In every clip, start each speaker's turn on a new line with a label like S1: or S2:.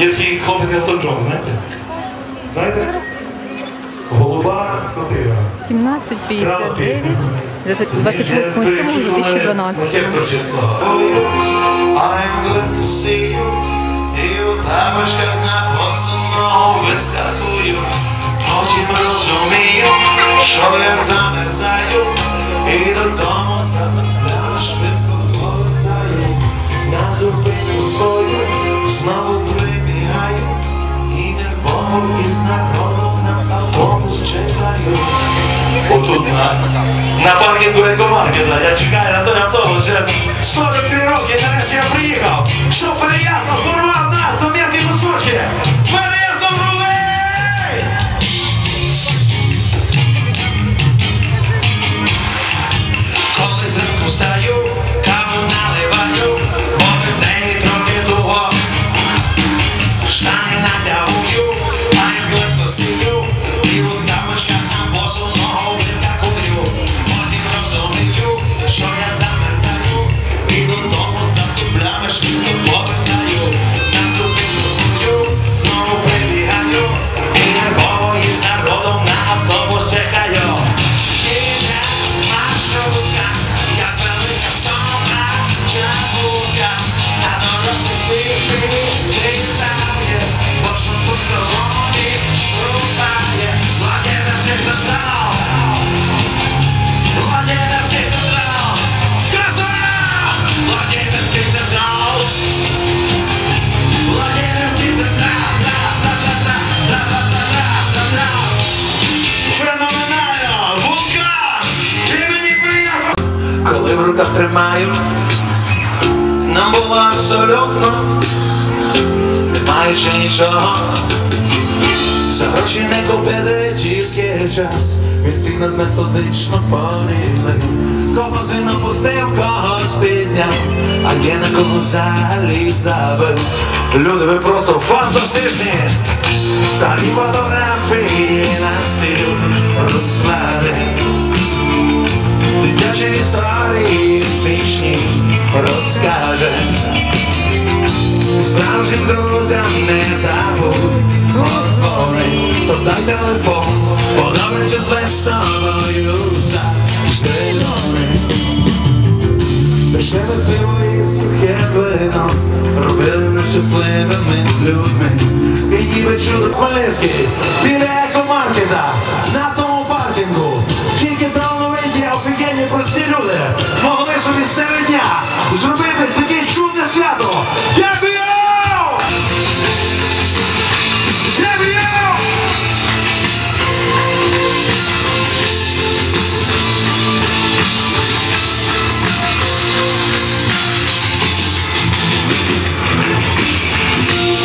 S1: Є такий хлопець Елтон Джон, знаєте? Знаєте? Голуба скотина.
S2: 1759 28.07.2012.
S3: I'm glad to see you І у тапочках на босоного вискакую Потім розумію, що я замерзаю на паркінгу екомаркета я чекаю на автобус вже 43 роки, нарешті я приїхав, щоб переясно Коли в руках тримаю, нам було абсолютно немає ще нічого. За гроші не купити тільки час. Він всіх нас методично порівняв. Когось він опустив, когось підняв, а є на кого взагалі забив. Люди, ви просто фантастичні! Старі фотографії на стіл розклади. Дитячі історії смішні розкаже. Справжнім друзям не забудь подзвони, то дай телефон, подобне числе з собою завжди дони. Дешеве пиво і сухе вино робили нас щасливими людьми. І ніби чули Хмельницький біля екомаркета Müller,
S2: nuovo destro
S3: di Serenia, Zrubete, Teghe, Ciugna, Siato, Gabriel!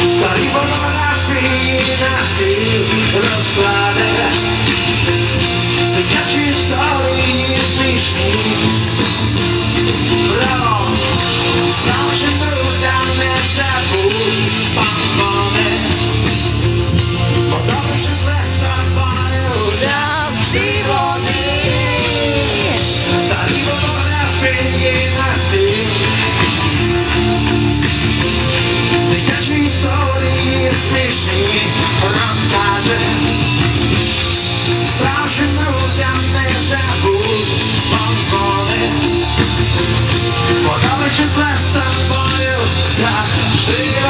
S3: Sta arrivando la fine, sì, la squadra. Числе з тобою завжди